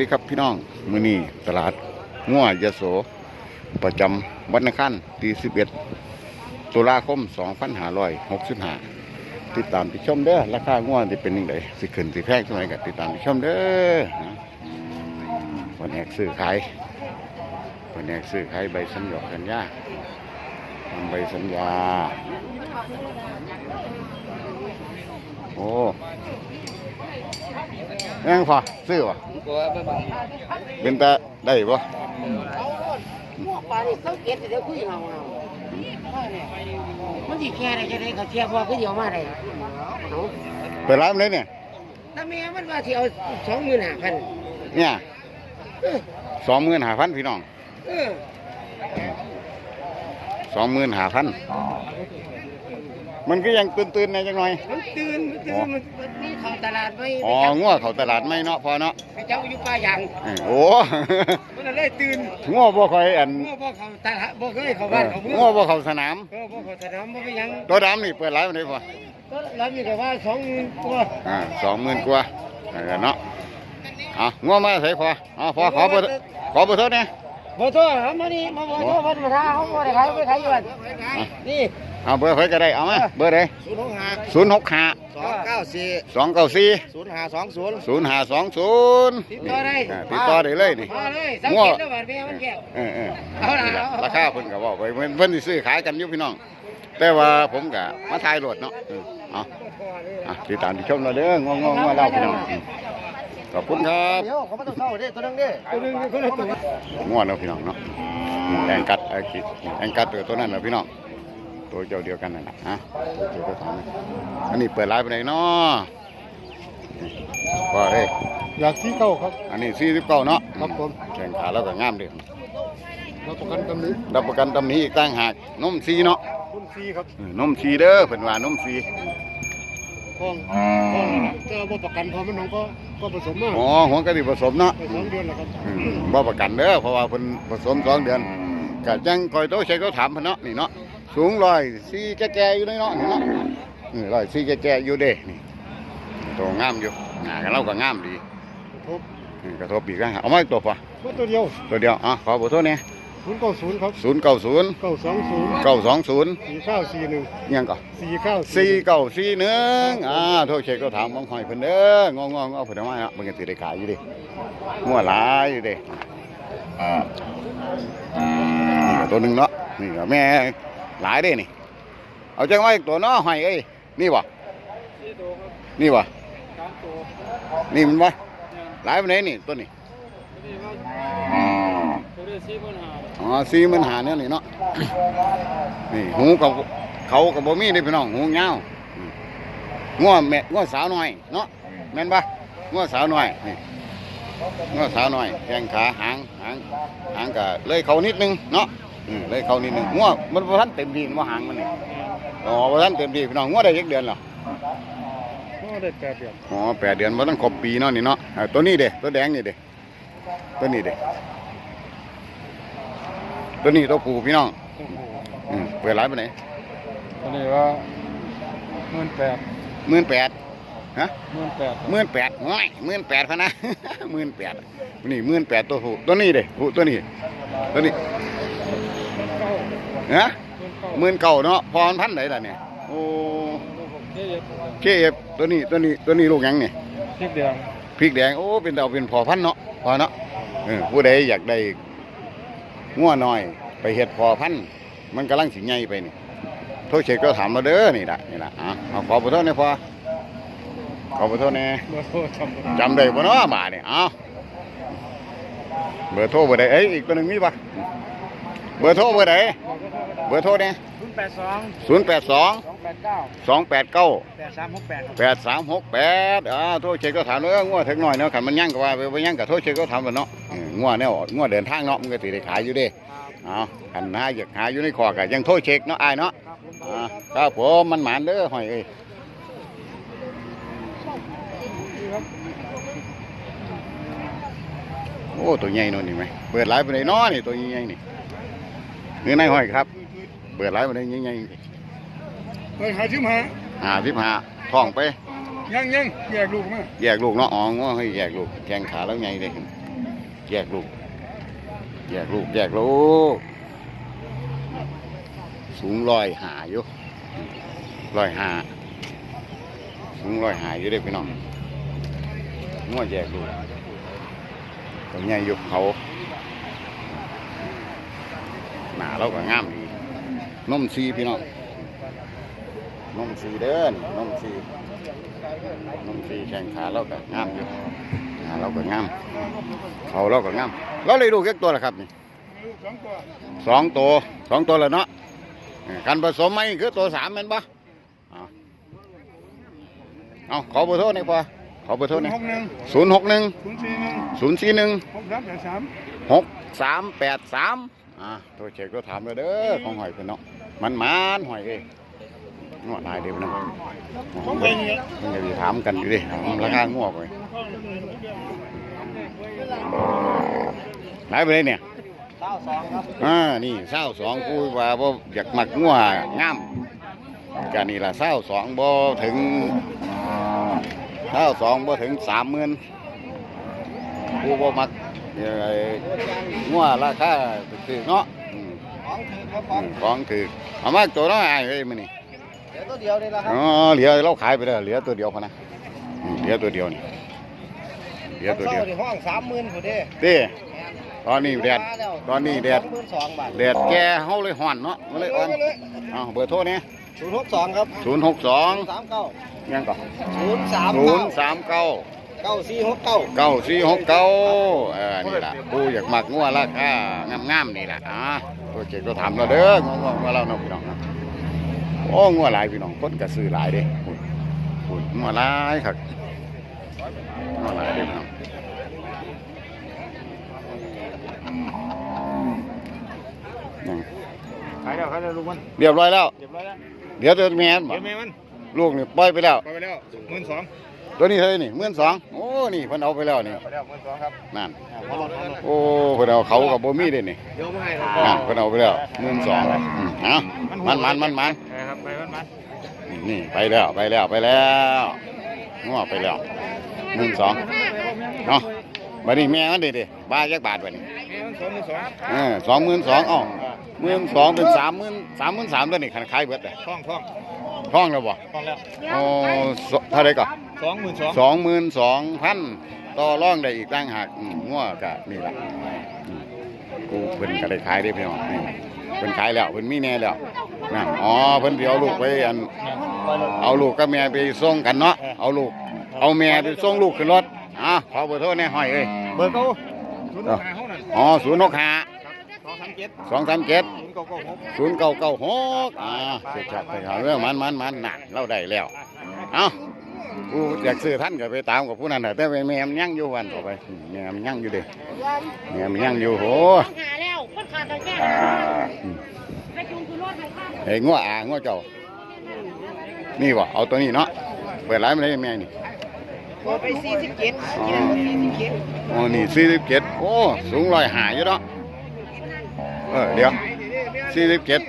ดีครับพี่น้องมือนี้ตลาดง่วยโส ประจำวันอังคารที่11ตุลาคม 2565 ติดตามติชมเด้อราคาง่วจะเป็นยังไงสิขึ้นสิแพงเท่าไหร่ก็ติดตามติชมเด้อนะวันแอกซื้อขายวันแอกซื้อขายใบสัญญาสัญญาทำใบสัญญา โอ้ ยังพอซื้อวะเป็นตาได้ปะพวกปลานี่เขาเก็บแต่เดี๋ยวคุยเงาเงามันสิแค่ไหนแค่ไหนเขาเทียบว่าก็เดียวมาได้เอาเปิดร้านเลยเนี่ยถ้าแม่มันว่าที่เอาสองหมื่นห้าพันเนี่ยเออสองหมื่นห้าพันพี่น้องเออสองหมื่นห้าพัน มันก็ยังตื่นๆในจังหน่อย มันตื่นมันตื่นมันมันมีของตลาดไว้อ๋องัวเขาตลาดไม่เนาะพอเนาะไปเจ้าอยู่ป่ายางเออโอ้ มันเลยตื่นงัวบ่ค่อยอันบ่บ่เขาตลาดบ่เคยเขาเอบ้านอเขาเมืองงัวบ่เข้าสนามเออบ่เขาสนามบ่ไปหยังตัวดำนี่เปิดร้านมันได้พอก็รับมีแต่ว่าสองหมื่นกว่าอ่าสองหมื่นกว่าเออเนาะอะงัวมาใส่พออ๋อพอขอเบอร์ขอเบอร์โทษเนี่ยบ่โทษเอามานี่มาบ่โทษพันมาทาเขาบ่ได้ขายไปขายอยู่บ้านนี่ เอาเบอร์ใครก็ได้เอามาเบอร์ใดศูนย์หกห้าศูนย์หกห้าสองเก้าสี่สองเก้าสี่ศูนย์ห้าสองศูนย์ศูนย์ห้าสองศูนย์ติดต่อได้ติดต่อได้เลยนี่มาเลยสังง้อเกตแล้วบาดแม่มันแก้วเออเออเอาล่ะนี่ล่ะเอาราคาเพิ่นก็บอกไปเพิ่นเพิ่นสิซื้อขายกันอยู่พี่น้อง แต่ว่าผมก็มาถ่ายรถเนาะเออเอาอะติดตามที่ชมเราเด้องงงๆมาเล่าพี่น้องอืมขอบคุณครับเดี๋ยวเขาไม่ต้องเข้าเด้ตัวนึงเด้ตัวนึงคนละตัวง่วนเนาะพี่น้องเนาะอืมแองกัดไอ้กิแองกัดตัวตัวนั้นเนาะพี่น้อง ตัวเจ้าเดียวกันนั่นน่ะฮะตัวก็ถามอันนี้เปิดร้านไปไหนเนาะว่าเอ้ยอยากซีเก้าครับ อันนี้สี่สิบเก้าเนาะครับผมแข่งขาแล้วก็งามเดีรับประกันกำนี้รับประกันตำหนี้อีกต่างหากนมซีเนาะคุณซีครับเออนมซีเด้อเพิ่นว่านมซีห้องห้องเจอบ่ประกันพอมันน้องก็ก็ผสมมาอ๋อหัวกะทิผสมเนาะไปสองเดือนแล้วครับอืมบ่ประกันเด้อเพราะว่าเพิ่นผสมสองเดือนก็จังคอยโตใช้เขาถามเพิ่นเนาะนี่เนาะ สูงร้อยสี่แก่ๆอยู่เลยเนาะนี่เนาะนี่ร้อยสี่แก่ๆอยู่เด้นี่ตัวงามอยู่หน้ากันเราก็งามดีทุบอืมกระทบอีกแล้วเอามาอีกตัวป่ะว่าตัวเดียวตัวเดียวอะขอเบอร์โทรเนี่ยศูนย์เก้าศูนย์ครับศูนย์เก้าศูนย์เก้าสองศูนย์เก้าสองศูนย์สี่เก้าสี่หนึ่งยังก่อสี่เก้าสี่เก้าสี่หนึ่งอ่าโทษเช็คก็ถามบางหอยเพิ่นเด้องงงๆเอาเพิ่นเอามาเนาะมันก็สิได้ขายอยู่ดิงัวหลายอยู่ดินี่ก็ตัวหนึงเนาะนี่ก็แม่ หลายเด้นี่ เอาจังไว้ตัวนาะหอยเอ้ยนี่บ่นี่บ่นี่มันบ่หลายปานไหนนี่ตัวนี้อ๋อสี่มันหาเนี่ยนี่เนาะนี่หูกับเขากับบ่มีนี่พี่น้องหูเงาง้อแม่ง้อสาวหน้อยเนาะแม่นปะง้อสาวหน้อยนี่ง้อสาวหน้อยแข้งขาหางหางหางก็เลยเขานิดนึงเนาะ อืมเลยเขานิดนึงง้อมันบ่ทันเต็มที่บ่หางมันนี่อ๋อบ่ทันเต็มที่พี่น้องง้อได้จักเดือนเหรอก็ได้แปดเดือนอ๋อแปดเดือนบ่ทันครบปีเนาะนี่เนาะอ่าตัวนี้เด้ตัวแดงนี่เด้ตัวนี้เด้ตัวนี้ตัวผู้พี่น้องอืมเปิดร้านไปไหนอันนี้ว่าหมื่นแปดหมื่นแปดฮะหมื่นแปดหมื่นแปดง่ายหมื่นแปดพะนะ หมื่นแปดนี่หมื่นแปดตัวผู้ตัวนี้เด้ผู้ตัวนี้ตัวนี้ ฮะหมื่นเก่าเนาะพอมันพันไหนล่ะเนี่ยโอ้เคเอฟตัวนี้ตัวนี้ตัวนี้ลูกหยังเนี่ยพริกแดงพริกแดงโอ้เป็นดาวเป็นพอพันธุ์เนาะพอเนาะเออผู้ใดอยากได้งัวน้อย ไปเฮ็ดพอพันธุ์มันกำลังสิใหญ่ไปนี่โทษเช็คก็ถามมาเด้อนี่ล่ะนี่ล่ะอะเอาขอขอโทษนะพอขอขอโทษนะเบอร์โทรจำจำได้บ่เนาะมาเนี่ยเอาเบอร์โทรเบอร์ใดเอ้ยอีกตัวหนึงมีปะเบอร์โทรเบอร์ใด เบอร์โทรเนี่ยศูนย์แปดสองศูนย์แปดสองสองแปดเก้าสองแปดเก้าแปดสามหกแปดแปดสามหกแปดอ่าโทรเช็คก็ถามเอองัวถึงหน่อยเนาะขันมันยั่งก็ว่าไปไปยั่งกับโทรเช็คก็ถามกันเนาะเอองัวเนี่ยงัวเดินทางเนาะมันก็ติได้ขายอยู่เด้เอาขันหาอยากหาอยู่ในคอก็ยังโทรเช็คเนาะอายเนาะอ่าครับผมมันหมานเด้อหอยเอ้ยโอ้ตัวใหญ่เนาะนี่ไหมเปิดไลฟ์ไปไหนเนาะนี่ตัวใหญ่ๆนี่เนื้อในหอยครับเปิดไลฟ์ไปไหนใหญ่ไปหาชิมหาๆห้าสิบห้าท่องไป ยังยังแยกลูกมาแยกลูกเนาะอ๋อง้อให้แยกลูกแกงขาแล้วไงเลยแแยกลูก แยกลูก แยกลูก สูงร้อยหาอยู่ร้อยหาสูงร้อยหาอยู่เด้อพี่น้องงัวแยกลูกตัวใหญ่อยู่เขาหนาเราก็งามดี นมซีพี่น้องนมซีเด้อนนมซีนมซีแข่งขาเราก็งามอยู่หนาเราก็งามเขาเราก็งามเราเลยดูแค่ตัวละครับนี่สองตัวสองตัวแล้วเนาะเออการผสมไหมคือตัวสามแมันปะเอาเอาขอเบอร์โทรหน่อยปะขอเบอร์โทรหน่อยหกหนึ่งศูนย์หกหนึ่งศูนย์สี่หนึ่งศูนย์สี่หนึ่งหกสามแปดสาม หกสามแปดสามอ่าตัวเช็คตัวถามเลยเด้อของหอยเพิ่นเนาะมันมันหอยเอ้ยงวดลายเดียวเนาะผมไปเพิ่นเนี่ยเพิ่นก็สิถามกันอยู่ดิถามราคางวดไปหลายไปเลยเนี่ยเก้าสองครับอ่านี่เศร้าสองกูว่าบ่อยากมักงัวงามกันนี่ละเศร้าสองบ่ถึงเศร้าสองบ่ถึงสามหมื่นกูบ่มัก เอ่องัวราคาถือเนาะอืมของถือครับขอืองมของถือเอามาตัวน้อยอ้ายเอ้ยมื้อนี้เดี๋ยวตัวเดียวนี่แหละครับอ๋อเหลือเราขายไปแล้วเหลือตัวเดียวพอนะอืมเหลือตัวเดียวนี่เหลือตัวเดียวในห้องสามหมื่นผู้เด้เด้ตอนนี้แดดตอนนี้แดดสองหมื่นสองบาทแดดแก่เฮาเลยห่อนเนาะมันเลยอ่อนเอ้าเบอร์โทรนี่ศูนย์หกสองครับศูนย์หกสองสามเก้ายังก่อนศูนย์สามศู เก้านย์สามเก้าเก้าสี่หกเก้าเก้าสี่หกเก้าเออนี่ล่ะกูอยากมักงัวราคางามๆนี่ล่ะอ่าตัวเจ๊ก็ทำเราเด้องัวงัวเราเนาะพี่น้องนะโอ้งัวหลายพี่น้องคนก็ซื้อหลายเด้พูดพูดงัวหลายครับงัวหลายเด้อพี่น้องยังขายแล้วขายแล้วลูกมันเรียบร้อยแล้ว เรียบร้อยแล้วเดี๋ยวตัวแม่นบ่เดี๋ยวแม่มันลูกนี่ปล่อยไปแล้ว ไปไปแล้วหมื่นสอง ตัวนี้เท่าไหร่นี่หมื่นสองโอ้นี่เพิ่นเอาไปแล้วนี่ไปแล้วหมื่นสองครับนั่นอ่าพอรถพอรถโอ้เพิ่นเอาเขากับบ่มีเด้นี่เดี๋ยวไม่ให้นั่นเพิ่นเอาไปแล้วหมื่นสองเอามันมันมันมันครับไปมันมันนี่ไปแล้วไปแล้วไปแล้วงัวไปแล้วหมื่นสองเนาะบัดนี้แม่มันเด้เด้บ้าจักบาทบัดนี้แม่มันสองหมื่นสองเออสองหมื่นสองเอ้าหมื่นสองเป็นสามหมื่นสามหมื่นสามตัวนี่คันขายเบิดเลยท่องท่อง ท้องแล้วบ่ท่องแล้วโอ้สเท่าไหร่ก่อนสองหมื่นสองสองหมื่นสองพันต่อรองได้อีกตั้งหากอืมงัวกะนี่ล่ะอืมกูเพิ่นก็ได้ขายได้พี่น้องนี่เพิ่นขายแล้วเพิ่นมีแน่แล้วนั่นอ๋อเพิ่นสิเอาลูกไปอัน เอาลูกกับแม่ไปส่งกันเนาะเอาลูก เอาแม่ไปส่งลูกขึ้นรถอะขอเบอร์โทรแน่ห้อยเอ้ย เบอร์เขาศูนย์หกห้าห้องนั่นอ๋อศูนย์หกห้าสองสามเจ็ดสองสามเจ็ดศูน ย์เก้าเก้าหกศูนย์เก้าเก้าหกอ่าเสร็จจัดไปหาเรื่องมันมันมันหน่ะเราได้แล้วเอากูอยากซื้อท่านก็ไปตามกับผู้นั้นน่ะแต่แม่มยังอยู่วันต่อไปแม่มยังอยู่เด้แม่มยังอยู่โหต้องหาแล้วคนขาดตะแก่ไปจุงคือรถไหมคะไอ้งัวอ่างัวเจ้านี่บ่เอาตัวนี้เนาะเปิดร้านมาได้แม่นี่โไปสี่สิบเจ็ดอ๋อนี่สี่สิบเจ็ดโอ้สูงร้อยหายอยู่เนาะเออเดี๋ยว สี่สิบเจ็ด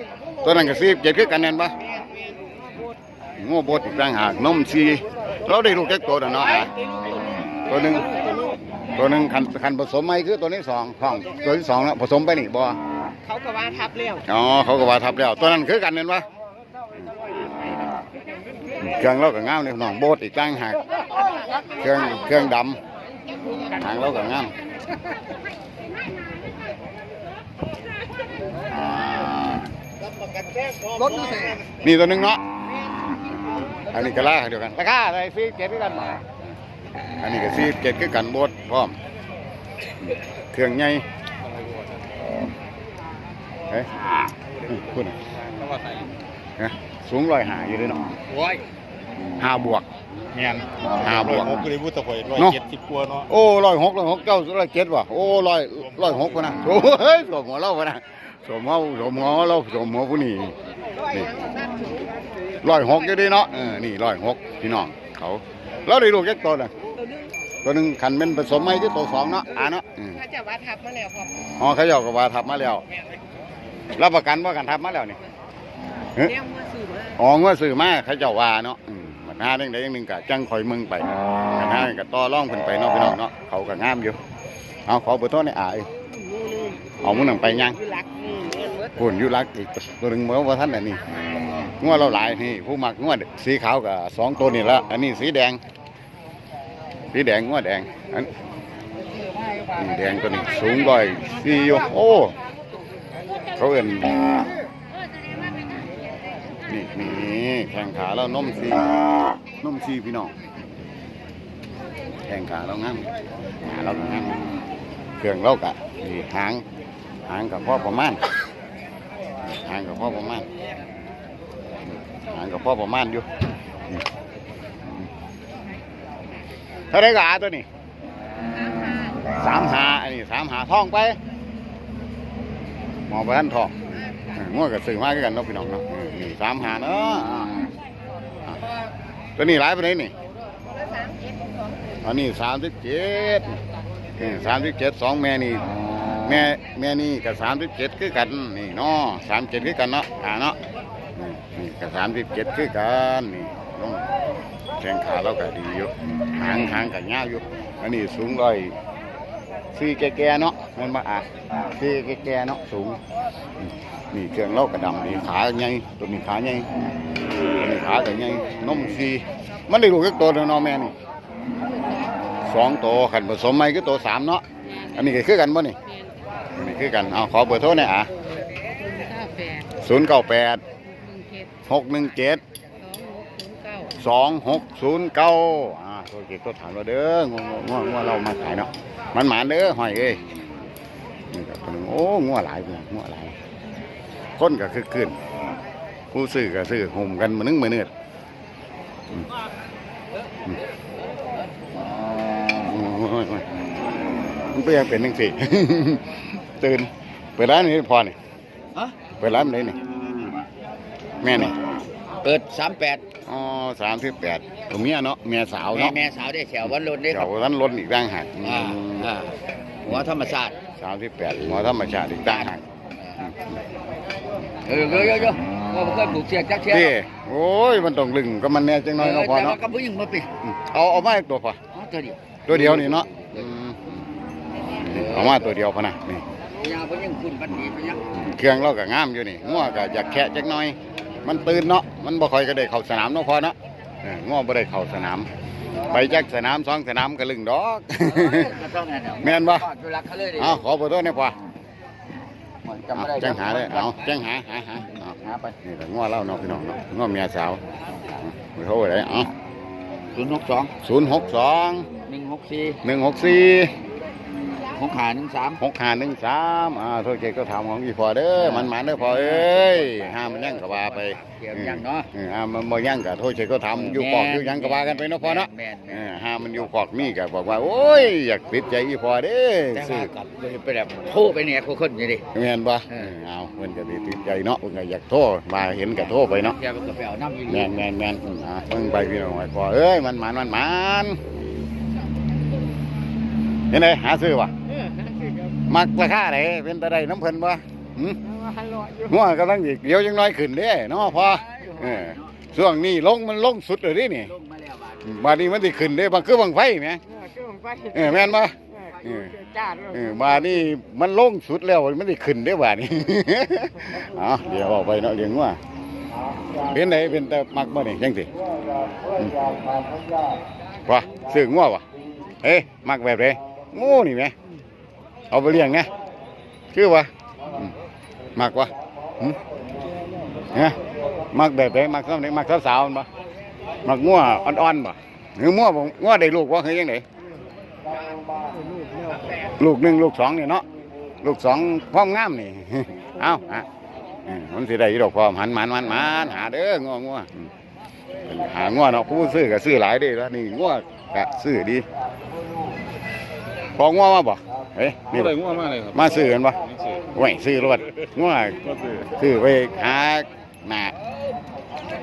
ตัวนั้นก็สี่สิบเจ็ดคือกันนั่นปะงัวบดอีกต่างหากนมซีเราได้ลูกแค่ตัวเดียวเนาะอะตัวหนึ่งตัวหนึ่งคันคันผสมไหมคือตัวนี้สองห้องตัวที่สองแล้วผสมไปนี่บ่เขาก็ว่าทับแล้วอ๋อเขาก็ว่าทับแล้วตัวนั้นคือกันนั่นปะเครื่องเราก็งามเลยน้องโบดอีกต่างหากเครื่องเครื่องดำหางเราก็งามอ่าร ถดูสินี่ตัวหนึ่งเนาะอันนี้ก็ราคาเดียวกัน ราคาอะไรซีเจ็ดคือกันอันนี้ก็ซีเจ็ดคือกันโบดพร้อมเครื่องใหญ่เฮ้ยพูดหน่อยฮะสูงร้อยหาอยู่ด้วยเนาะโอ้ยห้าบวก เงียนห้าบวกผมก็เลยพูดตะโกนร้อยเนาะเจ็ดสิบกว่าเนาะโอ้ร้อยหกร้อยหกเก้าร้อยเจ็ดว่ะโอ้ร้อยร้อยหกพะนะโอ้เฮ้ยสมหัวเราพะนะ สมหัวสมหัวเราสมหัวผู้นี้นี่ร้อยหกอยู่ดีเนาะเออนี่ร้อยหกพี่น้องเขาเราได้ลูกแค่ตัวน่ะตัวหนึ่งขันเป็นผสมไหมที่ตัวสองเนาะอ่าเนาะอืมเขาจะว่าทับมาแล้วครับอ๋อเขาเยากับว่าทับมาแล้วรับประกันว่ากันทับมาแล้วนี่เฮ้ยเลี้ยงมาสื่อมาอ๋อเมื่อสื่อมาเขาเจ้าว่าเนาะอืมมันหาเรื่องใดอย่างหนึ่งกะจังคอยมึงไปกันหาก็ต่อร่องเพิ่นไปเนาะพี่น้องเนาะเขาก็งามอยู่เอาขอเบอร์โทรในอยอ่าเอ้ยเอามือหนังไปยัง คือรัก พุ่นอยู่รักอีกตัวหนึ่งเมื่อว่าท่านอันนี้งวดเราหลายนี่ผู้มักงวดสีขาวกับสองตัวนี่ละอันนี้สีแดง สีแดงงวดแดงอันนี่แดงตัวนี้สูงร้อยสี่โยโอ้เขาเอ็นนี่นี่แข่งขาแล้วนมสีนมสีพี่น้องแข่งขาเรางั้นขาเราก็งั้นเครื่องเรากะนี่หางหางกับพ่อประมาณ หางกับพ่อประมาณหางกับพ่อประมาณอยู่อืมเท่าไรกะอาตัวนี้สามหาอันนี้สามหาท่องไปมองไปท่านทองเออง่วงกับสื่อมากกันเนาะพี่น้องเนาะเออนี่สามหาเนาะอ่าอ่าตัวนี้หลายไปไหนใดนี่อันนี้สามสิบเจ็ดสามสิบเจ็ดสองแม่นี่ แม่แม่นี่กับสามสิบเจ็ดคือกันนี่เนาะสามเจ็ดคือกันเนาะอ่าเนาะนี่นี่กับสามสิบเจ็ดคือกันนี่ลงแข้งขาเราก็ดีอยู่หางหางกับยาวอยู่อันนี้สูงร้อยสี่แก่ๆเนาะมันมาอะสี่แก่ๆเนาะสูงนี่เครื่องเล่ากระดำนี่ขาใหญ่ตัวนี้ขาใหญ่ตัวนี้ขาก็ใหญ่นมสีมันได้ลูกอีกตัวเดียวเนาะแม่นี่สองตัวขันผสมไหมคือตัวสามเนาะอันนี้ก็คือกันบ่นี่อันนี้ คือกันเอาขอเบอร์โทรหน่อยอะเก้าแปดศูนย์เก้าแปดหนึ่งเจ็ดหกหนึ่งเจ็ด สองหกศูนย์เก้า สองหกศูนย์เก้าอ่าโทรเก็บตัวถามเราเด้องงงงงเรามาขายเนาะมันหมานเด้อหอยเอ้ยนี่ครับตัวหนึงโอ้งัวหลายเพื่อนงัวหลายคนก็คือขึ้นผู้ซื้อก็ซื้อห่มกันมานึงมือเนือดอืมอืมโอ้ยโอ้ยมันเป็นยังเป็นยังสิ ตื่นเปิดร้านนี้พอนี่ฮะเปิดร้านไหนนี่แม่นี่เปิดสามแปดอ๋อสามสิบแปดตัวเมียเนาะเมียสาวแม่เนาะแม่สาวได้แถววันรถได้คเจ้ารับท่านล้นอีกต่างหากอ่าอ่าหัวธรรมศาสตร์สามสิบแปดหมอธรรมชาติอีกต่างหากเออเยอะเยอะเยอะว่าบ่เคยปลูกเสียจักเชียพี่โอ้ยมันต้องลึงก็มันแน่จังน้อยเนาะพอแต่ว่าเนาะก็ผู้หญิงมาปีอืมเอาเอามาอีกตัวพออ๋อตัวเดียวตัวเดียวนี่เนาะอืมเอามาตัวเดียวพอนะนี่ ยาผู้หญิงคุณปันนี้ไปยังเครื่องเราก็งามอยู่นี่งัวก็อยากแคะจักหน่อย มันตื่นเนาะมันบ่ค่อยก็ได้เข้าสนามเนาะพอเนาะเอองัวบ่ได้เข้าสนาม ไปจักสนามสองสนามก็ลึงดอกก็ต้องนั่นน่ะแม่นบ่ก็ดูรักเขาเลยดิเอาขอเบอร์โทรหน่อยพอจำไม่ได้แจ้งหาเลยเอาแจ้งหาหาหาเอาหาไปนี่ก็งัวเล่าเนาะพี่น้องเนาะงัวเมียสาวเบอร์โทรไว้เลยเอาศูนย์หกสองศูนย์หกสองหนึ่งหกสี่หนึ่ง หกสี่หกหาหนึ่งสามหกห้าหนึ่งสามอ่าโทษเกก็ถามของอีพอเด้อมันหมันเด้อพอเอ้ยห้ามมันยั่งกว่าไปเกี่ยวยังเนาะเออห้ามมันบ่ยั่งกับโทษเกก็ทำอยู่ปอกอยู่หยังก็ว่ากันไปเนาะพอเนาะแม่นเอแม่นอห้ามมันอยู่ปอกนี่ก็บอกว่าโอ้ยอยากติดใจอีพอเด้อแต่ซื้ว่าอกับไปแบบโทรไปเนี่ยคนคนอยู่ดิแม่นบ่เอเอออเอาเพิ่นก็สิติดใจเนาะเพิ่นก็อยากโทรมาเห็นก็โทรไปเนาะแกมันก็ไปเอาน้ำอยู่แม่นแม่นแม่นอืมอ่าเพิ่งไปพี่น้องไว้พอเอ้ยมันหมันมันหมันเห็นไดหาซื้อวะ มักราคาไหนเป็นตะไดน้ำเพิ่นบ่หืมเอาว่าหันรออยู่งัวกำลังอีกเดี๋ยวยังน้อยขึ้นเด้เนาะพอเออช่วงนี้ลงมันลงสุดเลยดินี่ลงมาแล้วบาดบาดนี้มันสิขึ้นเด้บางคือบังไฟแหมเออเครื่องไฟเออแม่นบ่เออจ้าดเลยเออบาดนี้มันลงสุดแล้วมันสิขึ้นเด้บาดนี้เอ๋อเดี๋ยวเอาไปเนาะเลี้ยงงัวเป็นไดเป็นแต่มักบ่นี่จังสิอืมว่าซื้องัววะเอ้ยมักแบบใดงูนี่แหม เอาไปเลี้ยงไงคือวะมักวะหึฮะมักแบบใดมักซ้ำไหนมักสาวๆมันบ่มักงัวอ่อนๆบ่หรืองัวบ่งัวได้ลูกบ่คือจังไดลูกหนึ่งลูกสองนี่เนาะลูกสองพร้อมงามนี่เอาอะมันสิได้อีดอกพร้อมหันมันมันมันหาเด้องัวงัวหางัวเนาะผู้ซื้อก็ซื้อหลายเด้แล้วนี่งัวก็ซื้อดีพองัวมาบ่ เฮ้ยนี่นี่บ่เลยง่วงมากเลยครับมาซื้อกันบ่นี่สิโอ้ยซื้อรถงัวก็คือซื้อไปหาหน้า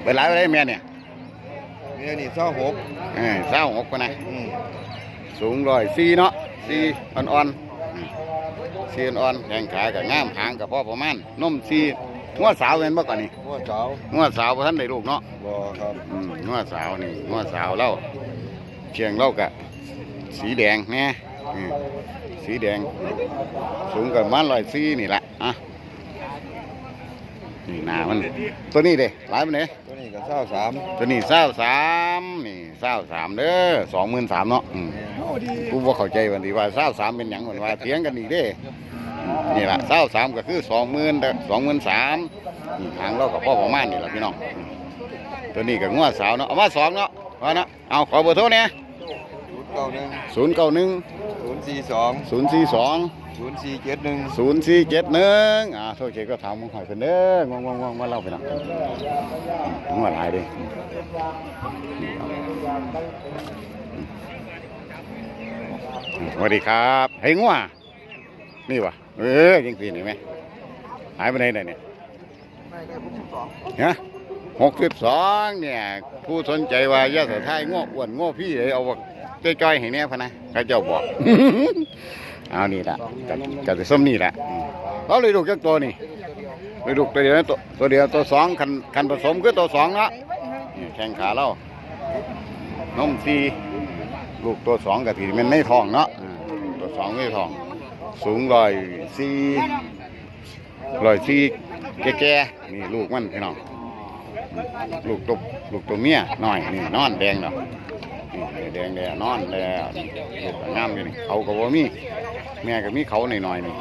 ไปหลายไปได้แม่เนี่ยเนี่ยนี่เศร้าหกเออเศร้าหกปะนะสูงร้อยสี่เนาะสี่อ่อนๆอืมสี่อ่อนๆแข้งขากับง่ามหางกับพ่อประมาณนมสี่งัวสาวเป็นบ่ก่อนนี่หัวเจ้างัวสาวบ่ทันได้ลูกเนาะ บ่ครับอืมงัวสาวนี่งัวสาวเล่าเชียงเล่ากะสีแดงแน่อืม สีสีแดง สูงกับมันลอยซีนี่แหละอะนี่หนามัน ตัวนี้เด้หลายมันเด้ตัวนี้ก็เศร้าสามตัวนี้เศร้าสามนี่เศร้าสามเด้อสองหมื่นสามเนาะอืมกูว่าเข้าใจวันนี้ว่าเศร้าสามเป็นหยังวันว่าเถียงกันอีกเด้นี่แหละเศร้าสามก็คือสองหมื่นสองหมื่นสามนี่ทางเรากับพ่อประมาณนี่แหละพี่น้องอืมตัวนี้ก็งวดสาวเนาะเอามาสองเนาะว่านะเอาขอเบอร์โทรเนี่ยศูนย์เก้าหนึ่งศูน ย์เก้าหนึ่งศูนย์สี่สองศูนย์สี่สองศูนย์สี่เจ็ดหนึ่งศูนย์สี่เจ็ดหนึ่งอ่าโทษเจก็ถามมึงหอยเพิ่นเด้องงงงงมาเล่าไปหน่อยงวดหลายเดิสวัสดีครับเฮ้ยงัวนี่วะเออยังปีนี่ไหมหายไปไหนได้เนี่ยฮะหกสิบสองเนี่ย ผู้สนใจว่ายาเสไทยง้ออ้วนง้อพี่เลยเอาว่า จ้อยๆให้เนี่ยพะนะเขาเจ้าบอก เอานี่ละกักัจะส้มนี่แหละอืมเราเลยลูกจักตัวนี่เลยลูกตัวเดียวนะตัวตัวเดียวตัวสองคันคันผสมคือตัวสองเนาะนี่แข้งขาเรานมสีลูกตัวสองกะทิมันไม่ทองเนาะอืมตัวสองไม่ทอง สูงร้อยสี่ร้อยสี่แก่ๆนี่ลูกมันพี่น้องอืมลูกตัวลูกตัวเมียน้อยนี่นอนแดงเนาะนี่ แดงแดงนอนแล้วนี่ลูกก็งามอยู่นี่เขาก็บ่มี แม่ก็มีเขาหน่อยๆนี่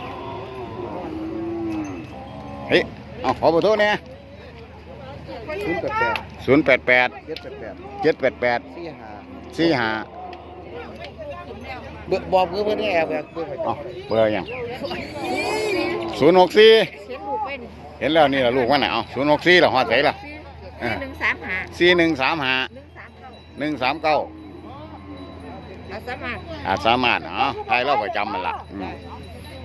เฮ้ยเอาขอเบอร์โทรเนี่ยศูนย์แปดแปดศูนย์แปดแปดเจ็ดแปดแปดเจ็ดแปดแปดสี่ห้าสี่ห้าเบิกบอกเพื่อนเพื่อนแอบแบบเพื่อนเอาเบอร์ยังศูนย์หกสี่เสียงลูกเป็นเห็นแล้วนี่ละลูกว่าไหนะเอาศูนย์หกสี่ละหอดใส่ละสี่หนึ่งสามหาสี่หนึ่งสามห้าหนึ่งสามเก้า อาสามัครอาสามารถเนาะทายเราประจำมันละอืม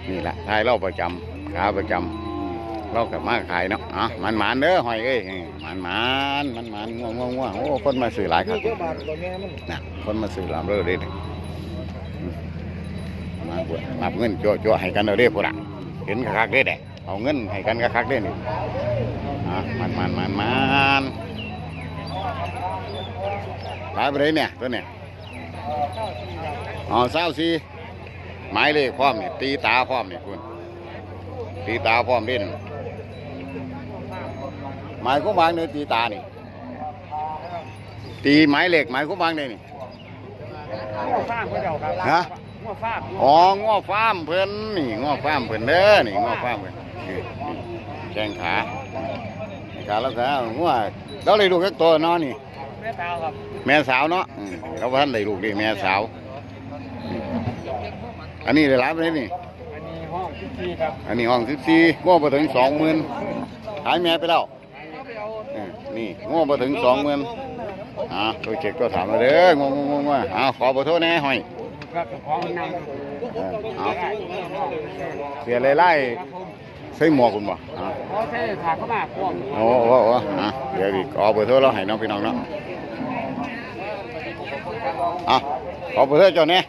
นี่แหละทายเราประจำขาประจำเรากับมาขายเนาะอะมันหมานเด้อหอยเอ้ยมันหมานมันหมานง่วงง่วงง่วงโอ้คนมาซื้อหลายครับนะคนมาซื้อหลามเรื่อยเลยอืมาบวชรับเงินจ่อจ่อให้กันเอาเด้อพวกน่ะเห็นคักๆเด้แดะเอาเงินให้กันคักๆเด้อนี่อะมันมันมันมันหลายไปเลยเนี่ยตัวเนี่ย อ๋อเศร้าสีหมายเลขพร้อมนี่ตีตาพร้อมนี่คุณตีตาพร้อมเด่นหมายก็วางในตีตานี่ตีหมายเหล็กหมายคุ้มบางได้นี่ง้อฟ้ามเพื่อนเดียวครับฮะง้อฟ้ามอ๋อง้อฟ้าร์มเพิ่นนี่ง้อฟ้าร์มเพิ่นเด้อนี่ง้อฟ้าร์มเพิ่นนี่นี่แข้งขาขาแล้วก็ง้อเราเลยลูกจักตัวเนาะนี่ แม่ตาวครับแม่สาวเนาะอืมเราพันได้ลูกดิแม่สาวนี่อันนี้ได้รับเลยนี่ อันนี้ห้องที่สี่ครับอันนี้ห้องสิบสี่ง้อไปถึงสองหมื่นขายแม่ไปแล้วเออนี่ง้อไปถึงสองหมื่นอ่าตัวเช็คก็ถามมาเด้องงงงว่าอ่าขอเบอร์โทรแหน่ห้อยครับของนั่งเออเอาเสียไล่ไล่ใส่หมวกคุณบ่อ่า เพราะใช้ถาดเข้ามาพ่วงโอ้โหโอ้โหอะเดี๋ยวอีกขอเบอร์โทรเราให้น้องพี่น้องเนาะ อะขอเบอร์โทรเจ้าเนี่ย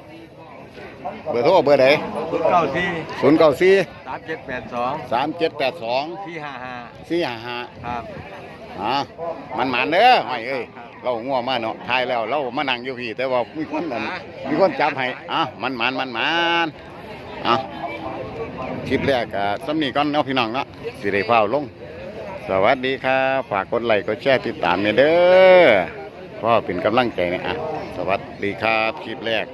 เบอร์โทรเบอร์ไหนศูนย์เก้าสี่ศูนย์เก้าสี่สามเจ็ดแปดสองสามเจ็ดแปดสองสี่ห้าห้าสี่ห้าห้าครับ อะมันหมันเด้อห้อยเอ้ยเราง่วงมาเนาะทายแล้วเรามานั่งอยู่พี่แต่ว่ามีคนนั่นมีคนจับให้อะมันหมันมันหมันอะคลิปแรกอะสำนีก่อนเนาะพี่น้องเนาะสิได้ฟ้าวลง สวัสดีครับ ฝากกดไลค์กดแชร์ติดตามเนี่ยเด้อเพ่อเป็นกำลังใจนะอะสวัสดีครับคลิปแรก